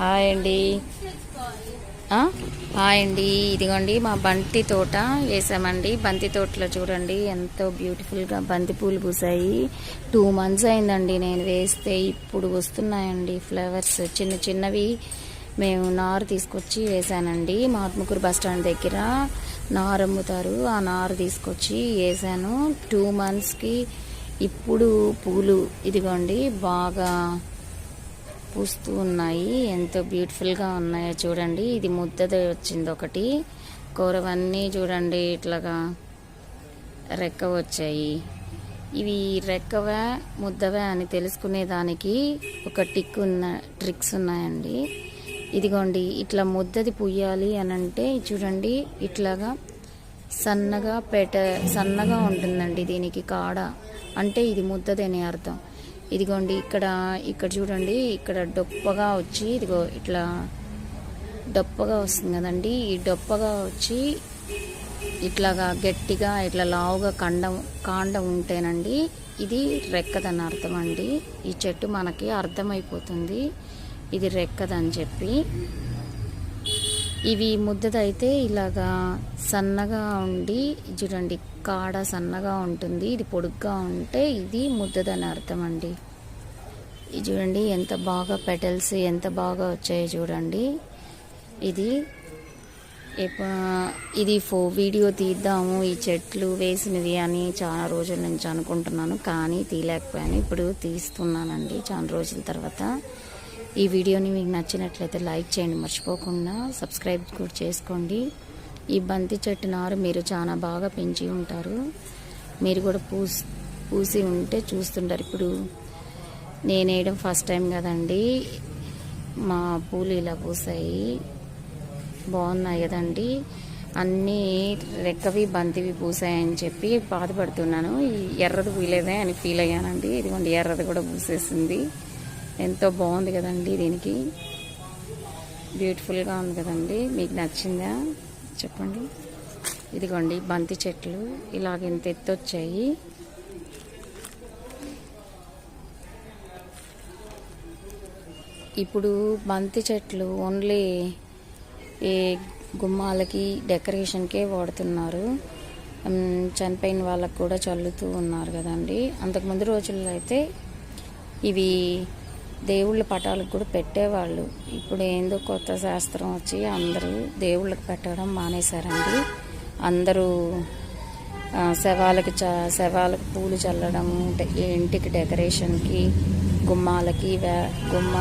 Hi అండి. Hi అండి. ఇదిగోండి మా బంతి తోట వేసామండి. బంతి తోటలో చూడండి ఎంతో బ్యూటిఫుల్గా బంతి పూలు పూసాయి. టూ మంత్స్ అయిందండి నేను వేస్తే ఇప్పుడు వస్తున్నాయండి ఫ్లవర్స్ చిన్న చిన్నవి మేము నారు తీసుకొచ్చి వేసానండి. మహాత్ముకూరు బస్ స్టాండ్ దగ్గర నారు అమ్ముతారు. ఆ నారు తీసుకొచ్చి వేసాను. టూ మంత్స్కి ఇప్పుడు పూలు ఇదిగోండి బాగా పూస్తూ ఉన్నాయి. ఎంతో బ్యూటిఫుల్గా ఉన్నాయో చూడండి. ఇది ముద్దది వచ్చింది ఒకటి. కూరవన్నీ చూడండి ఇట్లాగా రెక్క వచ్చాయి. ఇవి రెక్కవా ముద్దవా అని తెలుసుకునేదానికి ఒక టిక్ ఉన్న ట్రిక్స్ ఉన్నాయండి. ఇదిగోండి ఇట్లా ముద్దది పుయ్యాలి అని అంటే చూడండి ఇట్లాగా సన్నగా పెట సన్నగా ఉంటుందండి దీనికి కాడ. అంటే ఇది ముద్దది అని అర్థం. ఇదిగోండి ఇక్కడ ఇక్కడ చూడండి ఇక్కడ డొప్పగా వచ్చి ఇదిగో ఇట్లా డొప్పగా వస్తుంది కదండి. ఈ డొప్పగా వచ్చి ఇట్లాగా గట్టిగా ఇట్లా లావుగా కండం కాండం ఉంటేనండి ఇది రెక్కదని అర్థం అండి. ఈ చెట్టు మనకి అర్థమైపోతుంది. ఇది రెక్కదని చెప్పి ఇవి ముద్దదైతే ఇలాగా సన్నగా ఉండి చూడండి కాడ సన్నగా ఉంటుంది ఇది పొడుగ్గా ఉంటే ఇది ముద్దదని అర్థం అండి ఇది చూడండి ఎంత బాగా పెటల్స్ ఎంత బాగా వచ్చాయో చూడండి. ఇది ఇది ఫో వీడియో తీద్దాము ఈ చెట్లు వేసినవి అని చాలా రోజుల నుంచి అనుకుంటున్నాను కానీ తీయలేకపోయాను. ఇప్పుడు తీస్తున్నానండి చాలా రోజుల తర్వాత. ఈ వీడియోని మీకు నచ్చినట్లయితే లైక్ చేయండి మర్చిపోకుండా సబ్స్క్రైబ్ కూడా చేసుకోండి. ఈ బంతి చెట్టు నారు మీరు చాలా బాగా పెంచి ఉంటారు. మీరు కూడా పూసి పూసి ఉంటే చూస్తుంటారు. ఇప్పుడు నేను వేయడం ఫస్ట్ టైం కదండి. మా పూలు ఇలా పూసాయి. బాగున్నాయి కదండి. అన్నీ రెక్కవి బంతివి పూసాయని చెప్పి బాధపడుతున్నాను. ఈ ఎర్రది పూలేదే అని ఫీల్ అయ్యానండి. ఇదిగోండి ఎర్రది కూడా పూసేసింది. ఎంతో బాగుంది కదండి దీనికి. బ్యూటిఫుల్గా ఉంది కదండి. మీకు నచ్చిందా? చెప్పండి. ఇదిగోండి బంతి చెట్లు. ఇలాగ ఇంత ఎత్తు వచ్చాయి. ఇప్పుడు బంతి చెట్లు ఓన్లీ ఈ గుమ్మాలకి డెకరేషన్కే వాడుతున్నారు. చనిపోయిన వాళ్ళకు కూడా చల్లుతూ ఉన్నారు కదండి. అంతకుముందు రోజుల్లో అయితే ఇవి దేవుళ్ళ పటాలకు కూడా పెట్టేవాళ్ళు. ఇప్పుడు ఏందో కొత్త శాస్త్రం వచ్చి అందరూ దేవుళ్ళకి పెట్టడం మానేశారండి. అందరూ శవాలకు చ శవాలకు పూలు చల్లడం ఇంటికి డెకరేషన్కి గుమ్మాలకి వే గుమ్మ